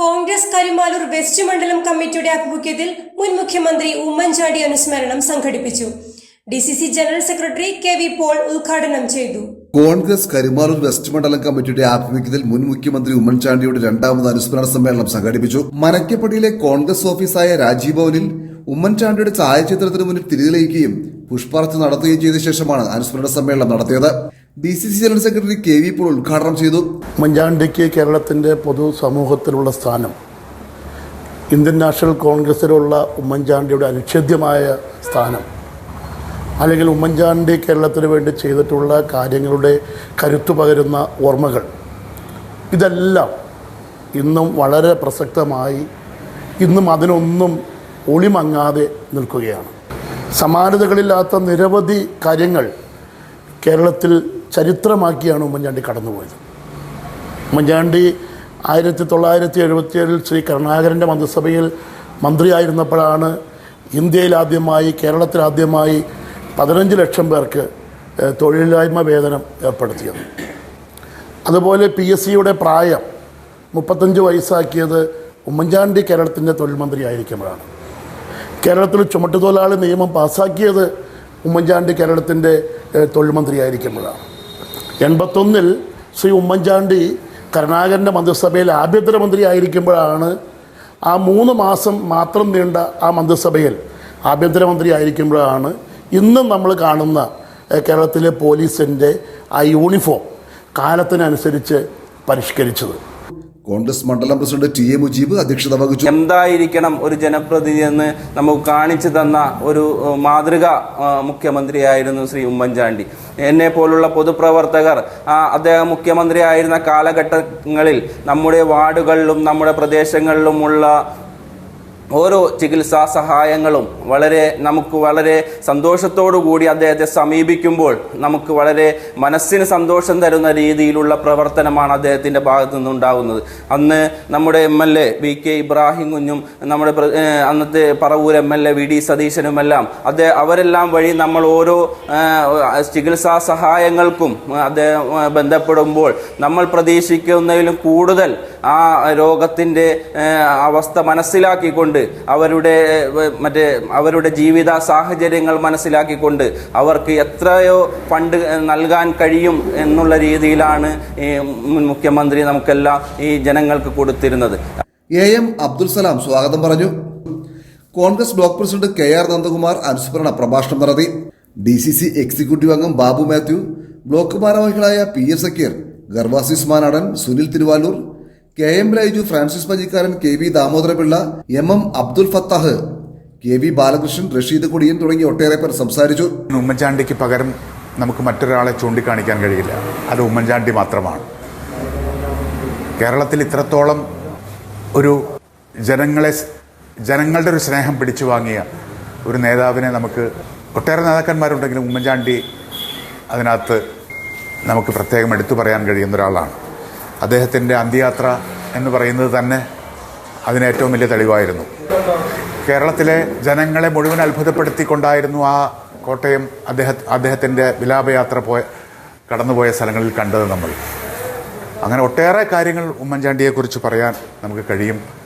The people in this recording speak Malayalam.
കോൺഗ്രസ് കരിമാലൂർ വെസ്റ്റ് മണ്ഡലം കമ്മിറ്റിയുടെ ആഭിമുഖ്യത്തിൽ മുൻ മുഖ്യമന്ത്രി ഉമ്മൻചാണ്ടി അനുസ്മരണം സംഘടിപ്പിച്ചു. D C C general secretary K V Paul ഉദ്ഘാടനം ചെയ്തു. കോൺഗ്രസ് കരിമാലൂർ വെസ്റ്റ് മണ്ഡലം കമ്മിറ്റിയുടെ ആഭിമുഖ്യത്തിൽ മുൻ മുഖ്യമന്ത്രി ഉമ്മൻചാണ്ടിയുടെ രണ്ടാമത് അനുസ്മരണ സമ്മേളനം സംഘടിപ്പിച്ചു. മനക്കപ്പടിയിലെ കോൺഗ്രസ് ഓഫീസായ രാജീവ് ഭവനിൽ ഉമ്മൻചാണ്ടിയുടെ ഛായാചിത്രത്തിന് മുന്നിൽ തിരിതെളിയിക്കുകയും പുഷ്പാർച്ച നടത്തുകയും ചെയ്ത ശേഷമാണ് അനുസ്മരണ സമ്മേളനം നടത്തിയത്. D C C general secretary K V Paul ഉദ്ഘാടനം ചെയ്തു. മഞ്ചാണ്ടിക്ക് കേരളത്തിന്റെ പൊതുസമൂഹത്തിലുള്ള സ്ഥാനം ഇന്ത്യൻ നാഷണൽ കോൺഗ്രസിലുള്ള ഉമ്മൻചാണ്ടിയുടെ അനിഷേധ്യമായ സ്ഥാനം അല്ലെങ്കിൽ ഉമ്മൻചാണ്ടി കേരളത്തിന് വേണ്ടി ചെയ്തിട്ടുള്ള കാര്യങ്ങളുടെ കരുത്തു പകരുന്ന ഓർമ്മകൾ ഇതെല്ലാം ഇന്നും വളരെ പ്രസക്തമായി ഇന്നും അതിനൊന്നും ഒളിമങ്ങാതെ നിൽക്കുകയാണ്. സമാനതകളില്ലാത്ത നിരവധി കാര്യങ്ങൾ കേരളത്തിൽ ചരിത്രമാക്കിയാണ് ഉമ്മൻചാണ്ടി കടന്നുപോയത്. ഉമ്മൻചാണ്ടി ആയിരത്തി തൊള്ളായിരത്തി എഴുപത്തിയേഴിൽ ശ്രീ കരുണാകരന്റെ മന്ത്രിസഭയിൽ മന്ത്രിയായിരുന്നപ്പോഴാണ് ഇന്ത്യയിൽ ആദ്യമായി കേരളത്തിൽ ആദ്യമായി പതിനഞ്ച് ലക്ഷം പേർക്ക് തൊഴിലില്ലായ്മ വേതനം ഏർപ്പെടുത്തിയത്. അതുപോലെ പി എസ് സിയുടെ പ്രായം മുപ്പത്തഞ്ച് വയസ്സാക്കിയത് ഉമ്മൻചാണ്ടി കേരളത്തിന്റെ തൊഴിൽ മന്ത്രിയായിരിക്കുമ്പോഴാണ്. കേരളത്തിൽ ചുമട്ടുതൊഴിലാളി നിയമം പാസാക്കിയത് ഉമ്മൻചാണ്ടി കേരളത്തിന്റെ തൊഴിൽ മന്ത്രിയായിരിക്കുമ്പോഴാണ് എൺപത്തൊന്നിൽ ശ്രീ ഉമ്മൻചാണ്ടി കരുണാകരന്റെ മന്ത്രിസഭയിൽ ആഭ്യന്തരമന്ത്രി ആയിരിക്കുമ്പോഴാണ് ആ മൂന്ന് മാസം മാത്രം നീണ്ട ആ മന്ത്രിസഭയിൽ ആഭ്യന്തരമന്ത്രി ആയിരിക്കുമ്പോഴാണ് ഇന്നും നമ്മൾ കാണുന്ന കേരളത്തിലെ പോലീസിന്റെ ആ യൂണിഫോം കാലത്തിനനുസരിച്ച് പരിഷ്കരിച്ചത്. കോൺഗ്രസ് മണ്ഡലം പ്രസിഡന്റ് ടി എ മുജീബ് അധ്യക്ഷത വഹിച്ചു. എന്തായിരിക്കണം ഒരു ജനപ്രതിനിധി എന്ന് നമുക്ക് കാണിച്ചു തന്ന ഒരു മാതൃക മുഖ്യമന്ത്രിയായിരുന്നു ശ്രീ ഉമ്മൻചാണ്ടി. എന്നെ പോലുള്ള പൊതുപ്രവർത്തകർ അദ്ദേഹം മുഖ്യമന്ത്രി ആയിരുന്ന കാലഘട്ടങ്ങളിൽ നമ്മുടെ വാർഡുകളിലും നമ്മുടെ പ്രദേശങ്ങളിലുമുള്ള ഓരോ ചികിത്സാ സഹായങ്ങളും വളരെ നമുക്ക് വളരെ കൂടി അദ്ദേഹത്തെ സമീപിക്കുമ്പോൾ നമുക്ക് വളരെ മനസ്സിന് സന്തോഷം തരുന്ന രീതിയിലുള്ള പ്രവർത്തനമാണ് അദ്ദേഹത്തിന്റെ ഭാഗത്തു നിന്നുണ്ടാകുന്നത്. അന്ന് നമ്മുടെ M L A V K Ibrahim കുഞ്ഞും നമ്മുടെ അന്നത്തെ Paravur M L A V D സതീശനുമെല്ലാം അദ്ദേഹം അവരെല്ലാം വഴി നമ്മൾ ഓരോ ചികിത്സാ സഹായങ്ങൾക്കും അദ്ദേഹം ബന്ധപ്പെടുമ്പോൾ നമ്മൾ പ്രതീക്ഷിക്കുന്നതിലും കൂടുതൽ ആ രോഗത്തിന്റെ അവസ്ഥ മനസ്സിലാക്കിക്കൊണ്ട് അവരുടെ മറ്റേ അവരുടെ ജീവിത സാഹചര്യങ്ങൾ മനസ്സിലാക്കിക്കൊണ്ട് അവർക്ക് എത്രയോ ഫണ്ട് നൽകാൻ കഴിയും എന്നുള്ള രീതിയിലാണ് മുൻ മുഖ്യമന്ത്രി നമുക്കെല്ലാം ഈ ജനങ്ങൾക്ക് കൊടുത്തിരുന്നത്. എ എം അബ്ദുൽ സലാം സ്വാഗതം പറഞ്ഞു. Congress block president K R Nandakumar അനുസ്മരണ പ്രഭാഷണം നടത്തി. ഡി സി സി എക്സിക്യൂട്ടീവ് അംഗം ബാബു മാത്യു ബ്ലോക്ക് ഭാരവാഹികളായ P S Zakir Gervasis Manadan Sunil Thiruvalur K M Laiju Francis Majikkaran K V Damodarapillai M M Abdul Fathah K V Balakrishnan Rasheed Kudiyan തുടങ്ങിയ ഒട്ടേറെ പേർ സംസാരിച്ചു. ഉമ്മൻചാണ്ടിക്ക് പകരം നമുക്ക് മറ്റൊരാളെ ചൂണ്ടിക്കാണിക്കാൻ കഴിയില്ല. അത് ഉമ്മൻചാണ്ടി മാത്രമാണ്. കേരളത്തിൽ ഇത്രത്തോളം ഒരു ജനങ്ങളെ ജനങ്ങളുടെ ഒരു സ്നേഹം പിടിച്ചു വാങ്ങിയ ഒരു നേതാവിനെ നമുക്ക് ഒട്ടേറെ നേതാക്കന്മാരുണ്ടെങ്കിലും ഉമ്മൻചാണ്ടി അതിനകത്ത് നമുക്ക് പ്രത്യേകം എടുത്തു പറയാൻ കഴിയുന്ന ഒരാളാണ്. അദ്ദേഹത്തിന്റെ അന്ത്യയാത്ര എന്ന് പറയുന്നത് തന്നെ അതിന് ഏറ്റവും വലിയ തെളിവായിരുന്നു. കേരളത്തിലെ ജനങ്ങളെ മുഴുവൻ അത്ഭുതപ്പെടുത്തിക്കൊണ്ടായിരുന്നു ആ കോട്ടയം അദ്ദേഹ അദ്ദേഹത്തിന്റെ വിലാപയാത്ര പോയ കടന്നുപോയ സ്ഥലങ്ങളിൽ കണ്ടത് നമ്മൾ. അങ്ങനെ ഒട്ടേറെ കാര്യങ്ങൾ ഉമ്മൻചാണ്ടിയെക്കുറിച്ച് പറയാൻ നമുക്ക് കഴിയും.